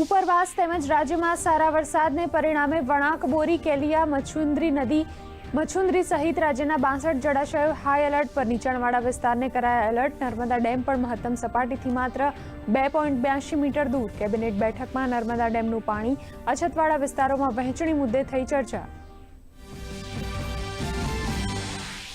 ઉપરવાસ તેમજ રાજ્યમાં સારા વરસાદને પરિણામે વણાક બોરી, કેલિયા મચુંદ્રી નદી મચુંદ્રી સહિત રાજ્યના બાસઠ જળાશયો હાઈ એલર્ટ પર નીચાણવાળા વિસ્તારને કરાયા એલર્ટ નર્મદા ડેમ પણ મહત્તમ સપાટીથી માત્ર બે પોઈન્ટ બ્યાસી મીટર દૂર. કેબિનેટ બેઠકમાં નર્મદા ડેમનું પાણી અછતવાળા વિસ્તારોમાં વહેંચણી મુદ્દે થઈ ચર્ચા.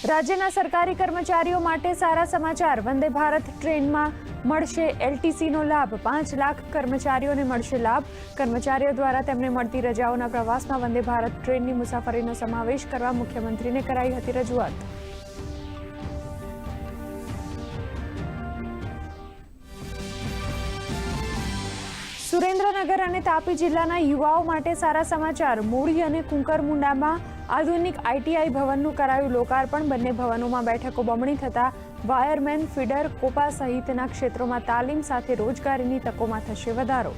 રાજ્યના સરકારી કર્મચારીઓ માટે સારા સમાચાર. વંદે ભારત ટ્રેનમાં મળશે એલટીસીનો લાભ. પાંચ લાખ કર્મચારીઓને મળશે લાભ. કર્મચારીઓ દ્વારા તેમને મળતી રજાઓના પ્રવાસમાં વંદે ભારત ટ્રેનની મુસાફરીનો સમાવેશ કરવા મુખ્યમંત્રીને કરાઈ હતી રજૂઆત. સુરેન્દ્રનગર અને તાપી જિલ્લાના યુવાઓ માટે સારા સમાચાર. મૂળી અને કુંકરમુંડામાં આધુનિક આઈટીઆઈ ભવનનું કરાયું લોકાર્પણ. બંને ભવનોમાં બેઠકો બમણી થતાં વાયરમેન ફીડર કોપા સહિતના ક્ષેત્રોમાં તાલીમ સાથે રોજગારીની તકોમાં થશે વધારો.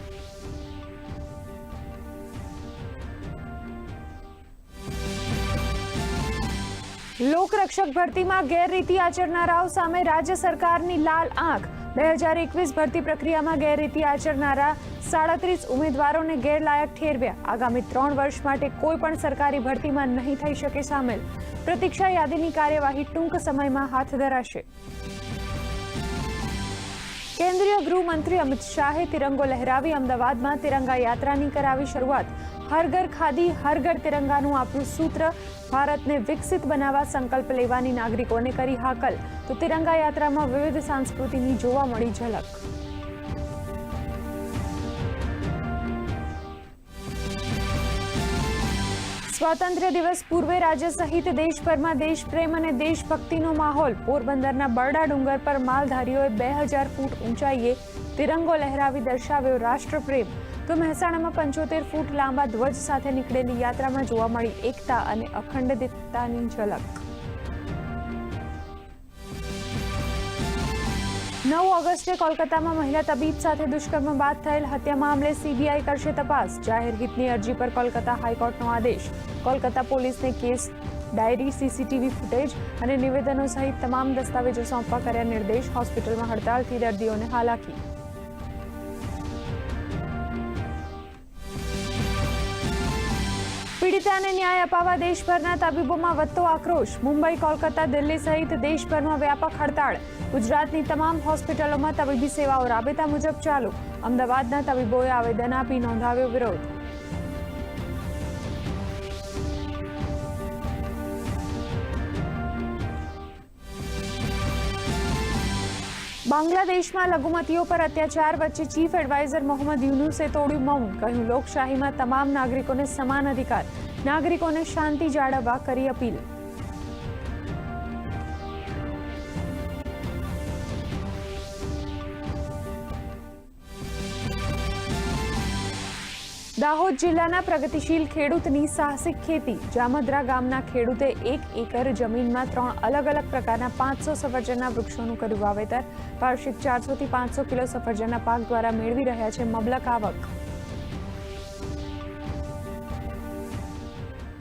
લોકરક્ષક ભરતીમાં ગેરરીતિ આચરનારાઓ સામે રાજ્ય સરકારની લાલ આંખ. બે હજાર એકવીસ ભરતી પ્રક્રિયામાં ગેરરીતિ આચરનારા સાડત્રીસ ઉમેદવારોને ગેરલાયક ઠેરવ્યા. આગામી ત્રણ વર્ષ માટે કોઈ પણ સરકારી ભરતીમાં નહીં થઈ શકે સામેલ. પ્રતીક્ષા યાદીની કાર્યવાહી ટૂંક સમયમાં હાથ ધરાશે. કેન્દ્રીય ગૃહમંત્રી અમિત શાહે તિરંગો લહેરાવી અમદાવાદમાં તિરંગા યાત્રાની કરાવી શરૂઆત. હર ખાદી, હર તિરંગાનું આપ્યું સૂત્ર, ભારતને વિકસિત બનાવવા સંકલ્પ લેવાની નાગરિકોને કરી હાકલ. તો તિરંગા યાત્રામાં વિવિધ સંસ્કૃતિની જોવા મળી ઝલક. સ્વાતંત્ર્ય દિવસ પૂર્વે રાજ્ય સહિત દેશભરમાં દેશપ્રેમ અને દેશભક્તિનો માહોલ. પોરબંદરના બરડા ડુંગર પર માલધારીઓએ બે હજાર ફૂટ ઊંચાઈએ તિરંગો લહેરાવી દર્શાવ્યો રાષ્ટ્રપ્રેમ. તો મહેસાણામાં પંચોતેર ફૂટ લાંબા ધ્વજ સાથે નીકળેલી યાત્રામાં જોવા મળી એકતા અને અખંડિતતાની ઝલક. નવ ઓગસ્ટે કોલકાતામાં મહિલા તબીબ સાથે દુષ્કર્મ બાદ થયેલ હત્યા મામલે સીબીઆઈ કરશે તપાસ. જાહેર હિતની અરજી પર કોલકાતા હાઈકોર્ટનો આદેશ. કોલકાતા પોલીસને કેસ ડાયરી, સીસીટીવી ફૂટેજ અને નિવેદનો સહિત તમામ દસ્તાવેજો સોંપવા કર્યા નિર્દેશ. હોસ્પિટલમાં હડતાલથી દર્દીઓને હાલાકી. પીડિતાને ન્યાય અપાવવા દેશભરના તબીબોમાં વધતો આક્રોશ. મુંબઈ, કોલકાતા, દિલ્હી સહિત દેશભરમાં વ્યાપક હડતાળ. ગુજરાતની તમામ હોસ્પિટલોમાં તબીબી સેવાઓ રાબેતા મુજબ ચાલુ. અમદાવાદના તબીબોએ આવેદન આપી નોંધાવ્યો વિરોધ. બાંગ્લાદેશમાં લઘુમતીઓ પર અત્યાચાર વચ્ચે ચીફ એડવાઇઝર મોહમ્મદ યુનુસે તોડ્યું મૌન. કહ્યું, લોકશાહીમાં તમામ નાગરિકોને સમાન અધિકાર. નાગરિકોને શાંતિ જાળવવા કરી અપીલ. દાહોદ જિલ્લાના પ્રગતિશીલ ખેડૂતની સાહસિક ખેતી. જામદ્રા ગામના ખેડૂતે એક એકર જમીનમાં ત્રણ અલગ અલગ પ્રકારના પાંચસો સફરજનના વૃક્ષોનું કર્યું વાવેતર. વાર્ષિક ચારસોથી પાંચસો કિલો સફરજનના પાક દ્વારા મેળવી રહ્યા છે મબલક આવક.